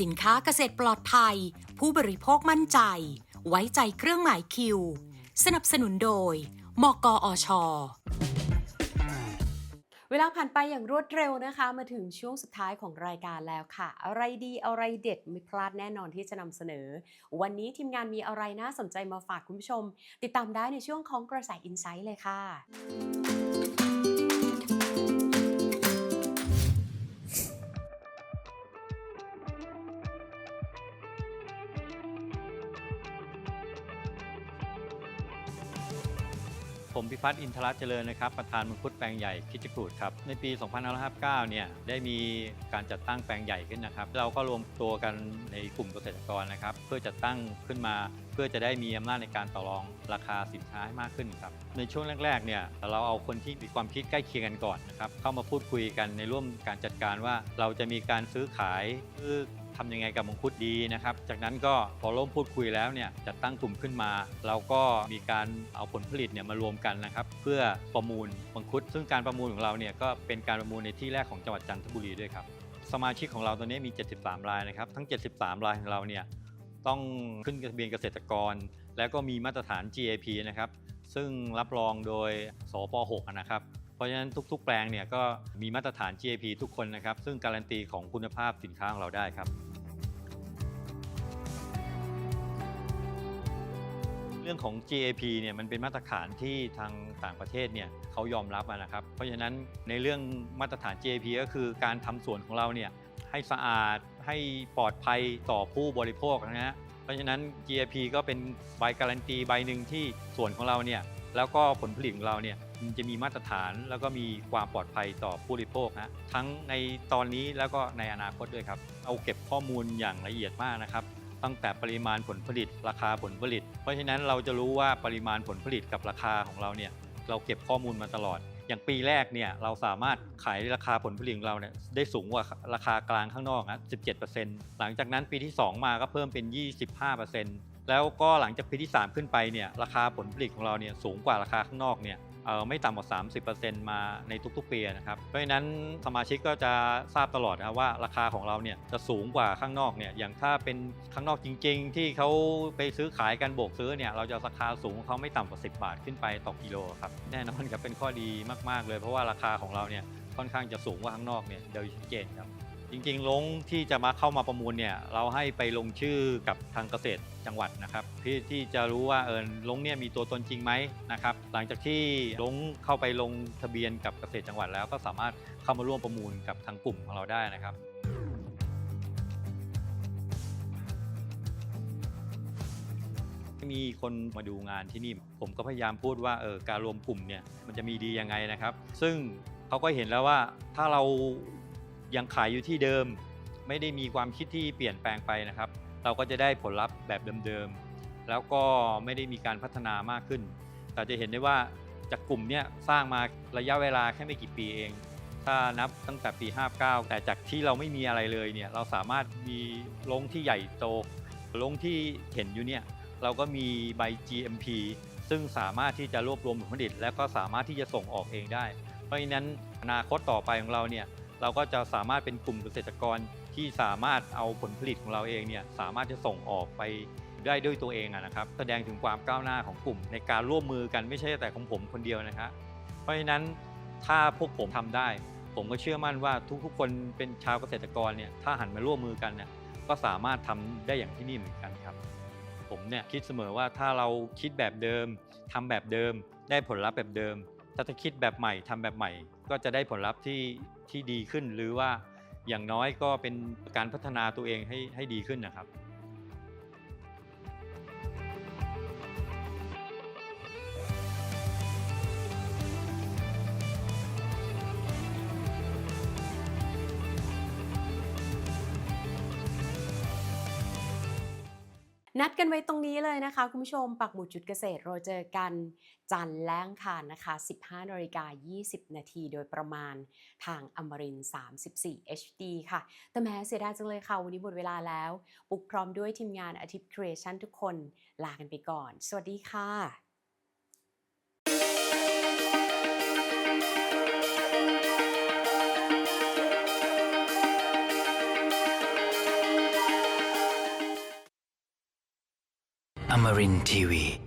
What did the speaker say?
สินค้าเกษตรปลอดภัย ผู้บริโภคมั่นใจ ไว้ใจเครื่องหมายคิว สนับสนุนโดย มกอชเวลาผ่านไปอย่างรวดเร็วนะคะ มาถึงช่วงสุดท้ายของรายการแล้วค่ะ อะไรดีอะไรเด็ดไม่พลาดแน่นอนที่จะนำเสนอ วันนี้ทีมงานมีอะไรน่าสนใจมาฝากคุณผู้ชม ติดตามได้ในช่วงของกระแสอินไซต์เลยค่ะ ผมพิพัฒน์อินทรเจริญนะครับประธานมังคุดแปลงใหญ่คิจกูดครับในปี 2559 เนี่ยได้มีการจัดตั้งแปลงใหญ่ขึ้นนะครับ เราก็รวมตัวกันในกลุ่มเกษตรกรนะครับ เพื่อจัดตั้งขึ้นมา เพื่อจะได้มีอำนาจในการต่อรองราคาสินค้าให้มากขึ้นครับในช่วงแรกๆเนี่ยเราเอาคนที่มีความคิดใกล้เคียงกันก่อนนะครับเข้ามาพูดคุยกันในร่วมการจัดการว่าเราจะมีการซื้อขายเพื่อ ทำยังไงกับมังคุดดีนะครับ จากนั้นก็พอร่วมพูดคุยแล้วเนี่ยจัดตั้งกลุ่มขึ้นมา เราก็มีการเอาผลผลิตเนี่ยมารวมกันนะครับเพื่อประมูลมังคุด ซึ่งการประมูลของเราเนี่ยก็เป็นการประมูลในที่แรกของจังหวัดจันทบุรีด้วยครับสมาชิกของเราตอนนี้มี 73 รายนะครับ ทั้ง 73 รายของเราเนี่ยต้องขึ้นทะเบียนเกษตรกร แล้วก็มีมาตรฐาน GAP นะครับซึ่งรับรองโดยสป 6 นะครับ เพราะฉะนั้นทุก ๆ แปลงเนี่ยก็มีมาตรฐาน GAP ทุกคนนะครับ ซึ่งการันตีของคุณภาพสินค้าของเราได้ครับ เรื่องของ GAP เนี่ยมันเป็นมาตรฐานที่ทางต่างประเทศเนี่ยเขายอมรับนะครับ เพราะฉะนั้นในเรื่องมาตรฐาน GAP ก็คือการทำสวนของเราเนี่ยให้สะอาดให้ปลอดภัยต่อผู้บริโภคนะฮะเพราะฉะนั้น GAP ก็เป็นใบการันตีใบหนึ่งที่สวนของเราเนี่ย แล้วก็ผลผลิตของเราเนี่ยมันจะมีมาตรฐานแล้วก็มีความปลอดภัยต่อผู้บริโภคนะทั้งในตอนนี้แล้วก็ในอนาคตด้วยครับ เอาเก็บข้อมูลอย่างละเอียดมากนะครับ ตั้งแต่ปริมาณผลผลิต ราคาผลผลิต เพราะฉะนั้นเราจะรู้ว่าปริมาณผลผลิตกับราคาของเราเนี่ยเราเก็บข้อมูลมาตลอด อย่างปีแรกเนี่ยเราสามารถขายราคาผลผลิตของเราเนี่ยได้สูงกว่าราคากลางข้างนอกนะ17%หลังจากนั้นปีที่ 2 มาก็เพิ่มเป็น 25% แล้วก็หลังจากปีที่ 3 ขึ้นไปเนี่ยราคาผลผลิตของเราเนี่ยสูงกว่าราคาข้างนอกเนี่ยเออไม่ต่ำกว่า 30%มาในทุกๆปีนะครับ เพราะฉะนั้นสมาชิกก็จะทราบตลอดนะว่าราคาของเราเนี่ยจะสูงกว่าข้างนอกเนี่ยอย่างถ้าเป็นข้างนอกจริง ๆ ที่เขาไปซื้อขายกันโบกซื้อเนี่ยเราจะราคาสูงของเขาไม่ต่ำกว่า 10 บาทขึ้นไปต่อกิโลครับแน่นอนครับเป็นข้อดีมากๆเลย เพราะว่าราคาของเราเนี่ยค่อนข้างจะสูงกว่าข้างนอกเนี่ยโดยชัดเจนครับ จริงๆลงที่จะมาเข้ามาประมูลเนี่ยเราให้ไปลงชื่อกับทางเกษตรจังหวัดนะครับเพื่อที่จะรู้ว่าเออลงเนี่ยมีตัวตนจริงไหมนะครับหลังจากที่ลงเข้าไปลงทะเบียนกับเกษตรจังหวัดแล้วก็สามารถเข้ามาร่วมประมูลกับทางกลุ่มของเราได้นะครับมีคนมาดูงานที่นี่ ผมก็พยายามพูดว่าเออการรวมกลุ่มเนี่ยมันจะมีดียังไงนะครับ ซึ่งเขาก็เห็นแล้วว่าถ้าเรา ยังขายอยู่ที่เดิม ไม่ได้มีความคิดที่เปลี่ยนแปลงไปนะครับ เราก็จะได้ผลลัพธ์แบบเดิมๆแล้วก็ไม่ได้มีการพัฒนามากขึ้น แต่จะเห็นได้ว่าจากกลุ่มเนี้ยสร้างมาระยะเวลาแค่ไม่กี่ปีเอง ถ้านับตั้งแต่ปี 59 แต่จากที่เราไม่มีอะไรเลยเนี่ยเราสามารถมีลงที่ใหญ่โตลงที่เห็นอยู่เนี่ยเราก็มีใบ GMP ซึ่งสามารถที่จะรวบรวมผลผลิต และก็สามารถที่จะส่งออกเองได้ เพราะฉะนั้นอนาคตต่อไปของเราเนี่ย เราก็จะสามารถเป็นกลุ่มเกษตรกรที่สามารถเอาผลผลิตของเราเองเนี่ยสามารถจะส่งออกไปได้ด้วยตัวเองนะครับ แสดงถึงความก้าวหน้าของกลุ่ม ในการร่วมมือกันไม่ใช่แต่ของผมคนเดียวนะครับเพราะฉะนั้นถ้าพวกผมทำได้ ผมก็เชื่อมั่นว่าทุกๆ คนเป็นชาวเกษตรกรเนี่ยถ้าหันมาร่วมมือกันเนี่ยก็สามารถทำได้อย่างที่นี่เหมือนกันครับ ผมเนี่ยคิดเสมอว่าถ้าเราคิดแบบเดิมทำแบบเดิม ได้ผลลัพธ์แบบเดิม ถ้าจะคิดแบบใหม่ทำแบบใหม่ ก็จะได้ผลลัพธ์ที่ที่ดีขึ้น หรือว่าอย่างน้อยก็เป็นการพัฒนาตัวเองให้ให้ดีขึ้นนะครับ นัดกันไว้ตรงนี้เลยนะคะ คุณผู้ชมปักหมุดจุดเกษตรเราเจอกันจันแล้งคารนะคะ 15นาฬิกา20 นาทีโดยประมาณทางอมริน 34 HD ค่ะ แต่แม้เสียดายจังเลยค่ะ วันนี้หมดเวลาแล้ว ปุกพร้อมด้วยทีมงานอาทิตย์ครีเอชั่นทุกคนลากันไปก่อน สวัสดีค่ะ Amarin Tiwi.